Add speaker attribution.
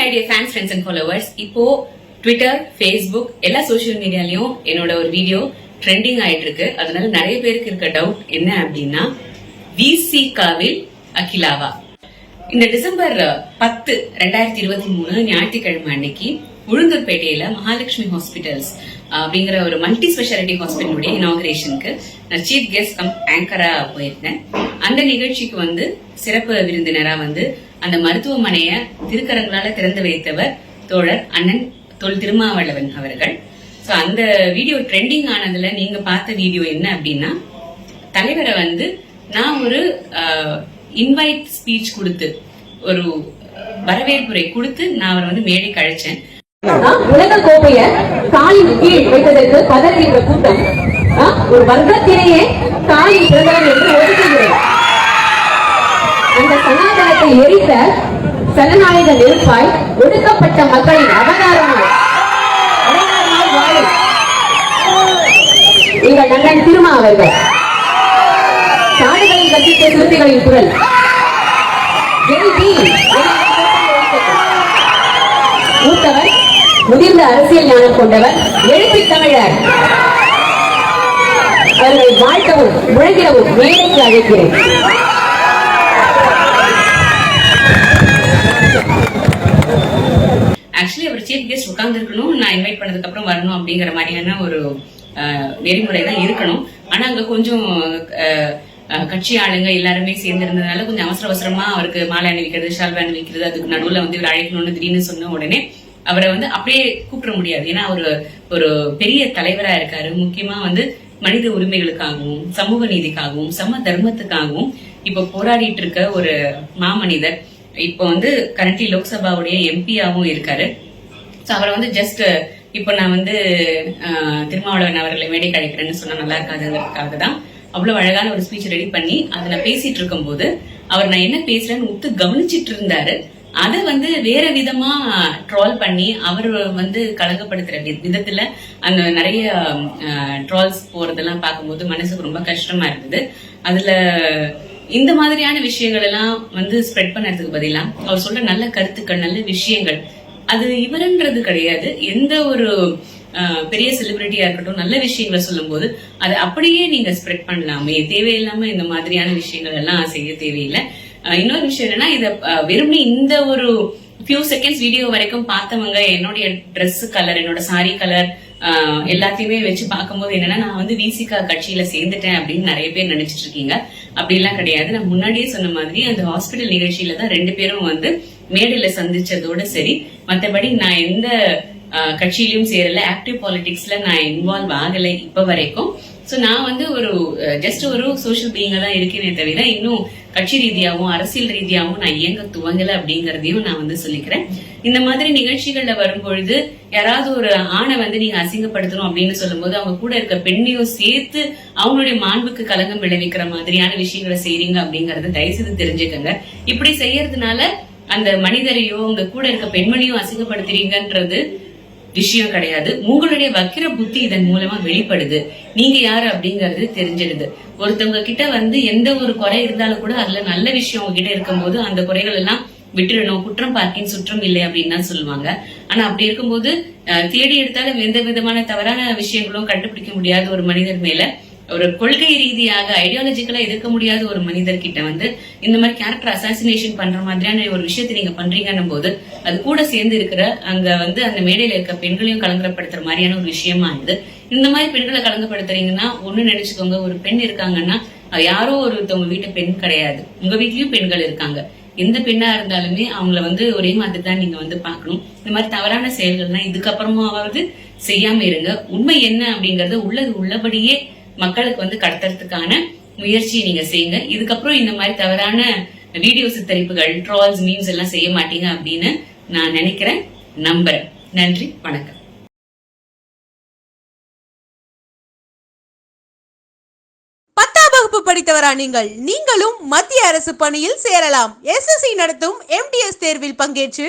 Speaker 1: My dear fans friends and followers இப்போ Twitter Facebook எல்லா social மீடியாலயும் என்னோட ஒரு வீடியோ ட்ரெண்டிங் ஆயிட்டு இருக்கு அதனால நிறைய பேருக்கு இருக்க டவுட் என்ன அப்படின்னா விசிகாவில் அகிலாவா? இந்த டிசம்பர் பத்து ரெண்டாயிரத்தி இருபத்தி மூணு ஞாயிற்றுக்கிழமை அன்னைக்கு உளுந்தூர்பேட்டையில மகாலட்சுமி ஹாஸ்பிட்டல்ஸ் அப்படிங்கிற ஒரு மல்டி ஸ்பெஷாலிட்டி ஹாஸ்பிட்டலுடைய இனாகரேஷனுக்கு நான் சீஃப் கெஸ்ட் கம் ஆங்கரா போயிருந்தேன். அந்த நிகழ்ச்சிக்கு வந்து சிறப்பு விருந்தினரா வந்து அந்த மருத்துவமனையை திருக்கரங்களால திறந்து வைத்தவர் தோழர் அண்ணன் தொல் திருமாவளவன் அவர்கள். ஸோ அந்த வீடியோ ட்ரெண்டிங் ஆனதுல நீங்க பார்த்த வீடியோ என்ன அப்படின்னா தலைவரை வந்து நான் ஒரு இன்வைட் ஸ்பீச் கொடுத்து ஒரு வரவேற்புரை கொடுத்து நான் அவரை வந்து மேடைக்கு அழைச்சேன்.
Speaker 2: உலக கோப்பைய காலின் கீழ் வைத்ததற்கு பதறுகின்ற கூட்டம் ஒரு வர்க்கத்திலேயே காலில் பிறந்தவர் என்று ஒதுக்குகிறேன். அந்த சனாதனத்தை எரித்த சனநாயக நெருப்பாய் ஒடுக்கப்பட்ட மக்களின் அவதாரமாய். எங்கள் நண்பன் திருமா அவர்கள். காடுகளில் கட்டித்த சிறுத்தைகளின் குரல். மூத்தவர் முதிர்ந்த அரசியல் ஞானம் கொண்டவர் எழுத்து தமிழர். அவர்களை வாழ்த்தவும் முழங்கிடவும் மேடைக்கு அழைக்கிறேன்
Speaker 1: ஆக்சுவலி அவர் சீஃப் கெஸ்ட் உட்கார்ந்துருக்கணும் நான் இன்வைட் பண்ணதுக்கு அப்புறம் வரணும் அப்படிங்கிற மாதிரியான ஒரு நெறிமுறை தான் இருக்கணும். ஆனா அங்க கொஞ்சம் அஹ், கட்சி ஆளுங்க எல்லாருமே சேர்ந்து இருந்ததுனால கொஞ்சம் அவசர அவசரமா அவருக்கு மாலை அணிவிக்கிறது ஷால்வை அணிவிக்கிறது அதுக்கு நடுவுல வந்து இவர் அழைக்கணும்னு திடீர்னு சொன்ன உடனே அவரை வந்து அப்படியே கூப்பிட முடியாது. ஏன்னா அவர் ஒரு பெரிய தலைவரா இருக்காரு. முக்கியமா வந்து மனித உரிமைகளுக்காகவும் சமூக நீதிக்காகவும் சம தர்மத்துக்காகவும் இப்ப போராடிட்டு இருக்க ஒரு மாமனிதர் இப்போ வந்து கரண்டி லோக்சபாவுடைய எம்பியாவும் இருக்காரு. ஸோ அவரை வந்து ஜஸ்ட் இப்போ நான் வந்து திருமாவளவன் அவர்களை மேடை கழிக்கிறேன்னு சொன்னா நல்லா இருக்காதுங்கிறதுக்காக தான் அவ்வளவு அழகான ஒரு ஸ்பீச் ரெடி பண்ணி அதை நான் பேசிட்டு இருக்கும்போது அவர் நான் என்ன பேசுறேன்னு உத்து கவனிச்சிட்டு இருந்தாரு அதை வந்து வேற விதமா ட்ரால் பண்ணி அவர் வந்து கலங்கப்படுத்துற வி- விதத்துல அந்த நிறைய ட்ரால்ஸ் போறதெல்லாம் பார்க்கும்போது மனசுக்கு ரொம்ப கஷ்டமா இருந்தது. அதுல இந்த மாதிரியான விஷயங்கள் எல்லாம் வந்து ஸ்ப்ரெட் பண்ணறதுக்கு பதிலா அவர் சொல்ற நல்ல கருத்துக்கள் நல்ல விஷயங்கள் அது இவருன்றது கிடையாது. எந்த ஒரு பெரிய செலிபிரிட்டியா இருக்கட்டும் நல்ல விஷயங்களை சொல்லும்போது அதை அப்படியே நீங்க ஸ்ப்ரெட் பண்ணலாமே. தேவையில்லாம இந்த மாதிரியான விஷயங்கள் எல்லாம் செய்ய தேவையில்லை. இன்னொரு விஷயம் என்னன்னா இத அஹ், வெறுமனே இந்த ஒரு ஃபியூ செகண்ட்ஸ் வீடியோ வரைக்கும் பார்த்தவங்க என்னுடைய ட்ரெஸ் கலர் என்னோட சாரி கலர் எல்லாத்தையுமே வச்சு பார்க்கும்போது என்னன்னா நான் வந்து விசிகா கட்சியில சேர்ந்துட்டேன் அப்படின்னு நிறைய பேர் நினைச்சிட்டு இருக்கீங்க. அப்படிலாம் கிடையாது. நான் முன்னாடியே சொன்ன மாதிரி அந்த ஹாஸ்பிட்டல் நிகழ்ச்சியில தான் ரெண்டு பேரும் வந்து மேடையில சந்திச்சதோட சரி. மத்தபடி நான் எந்த கட்சியிலும் சேரல. ஆக்டிவ் பாலிடிக்ஸ்ல நான் இன்வால்வ் ஆகலை இப்ப வரைக்கும். சோ நான் வந்து ஒரு ஜஸ்ட் ஒரு சோஷியல் பீயிங்காக தான் இருக்கேனே தவிர இன்னும் கட்சி ரீதியாவும் அரசியல் ரீதியாகவும் நான் இயங்க துவங்கலை அப்படிங்கிறதையும் நான் வந்து சொல்லிக்கிறேன். இந்த மாதிரி நிகழ்ச்சிகள்ல வரும்பொழுது யாராவது ஒரு ஆணை வந்து நீங்க அசிங்கப்படுத்தணும் அப்படின்னு சொல்லும்போது அவங்க கூட இருக்க பெண்ணையும் சேர்த்து அவங்களுடைய மாண்புக்கு கலங்கம் விளைவிக்கிற மாதிரியான விஷயங்களை செய்றீங்க அப்படிங்கறத தயவுசெய்து தெரிஞ்சுக்கங்க. இப்படி செய்யறதுனால அந்த மனிதரையோ உங்க கூட இருக்க பெண்மணியும் அசிங்கப்படுத்துறீங்கன்றது விஷயம் கிடையாது. உங்களுடைய வக்கிர புத்தி இதன் மூலமா வெளிப்படுது. நீங்க யாரு அப்படிங்கறது தெரிஞ்சிடுது. ஒருத்தவங்க கிட்ட வந்து எந்த ஒரு குறை இருந்தாலும் கூட அதுல நல்ல விஷயம் உங்ககிட்ட இருக்கும்போது அந்த குறைகள் எல்லாம் விட்டுடணும் குற்றம் பார்க்கின் சுற்றம் இல்லை அப்படின்னு தான் சொல்லுவாங்க. ஆனா அப்படி இருக்கும்போது தேடி எடுத்தாலும் எந்த விதமான தவறான விஷயங்களும் கண்டுபிடிக்க முடியாத ஒரு மனிதர் மேல ஒரு கொள்கை ரீதியாக ஐடியாலஜிக்கலா இருக்க முடியாத ஒரு மனிதர் கிட்ட வந்து இந்த மாதிரி கேரக்டர் அசாசினேஷன் பண்ற மாதிரியான ஒரு விஷயத்தை நீங்க பண்றீங்கன்னும் போது அது கூட சேர்ந்து இருக்கிற அங்க வந்து அந்த மேடையில இருக்க பெண்களையும் கலங்கப்படுத்துற மாதிரியான ஒரு விஷயமா இது. இந்த மாதிரி பெண்களை கலங்கப்படுத்துறீங்கன்னா ஒண்ணு நினைச்சுக்கோங்க ஒரு பெண் இருக்காங்கன்னா அது யாரோ ஒருத்தவங்க வீட்டு பெண் கிடையாது. உங்க வீட்லயும் பெண்கள் இருக்காங்க. எந்த பெண்ணா இருந்தாலுமே அவங்கள வந்து ஒரே மாதிரி தான் நீங்க வந்து பார்க்கணும். இந்த மாதிரி தவறான செயல்கள்லாம் இதுக்கப்புறமாவது செய்யாம இருங்க. உண்மை என்ன அப்படிங்கறத உள்ளது உள்ளபடியே மக்களுக்கு வந்து கடத்துறதுக்கான முயற்சியை நீங்க செய்யுங்க. இதுக்கப்புறம் இந்த மாதிரி தவறான வீடியோ சித்தரிப்புகள் ட்ரால்ஸ் மீம்ஸ் எல்லாம் செய்ய மாட்டீங்க அப்படின்னு நான் நினைக்கிறேன். நம்புறேன். நன்றி. வணக்கம்.
Speaker 3: பத்தாம் வகுப்பு படித்தவரா நீங்கள்? நீங்களும் மத்திய அரசு பணியில் சேரலாம். எஸ்எஸ்சி நடத்தும் எம்டிஎஸ் தேர்வில் பங்கேற்று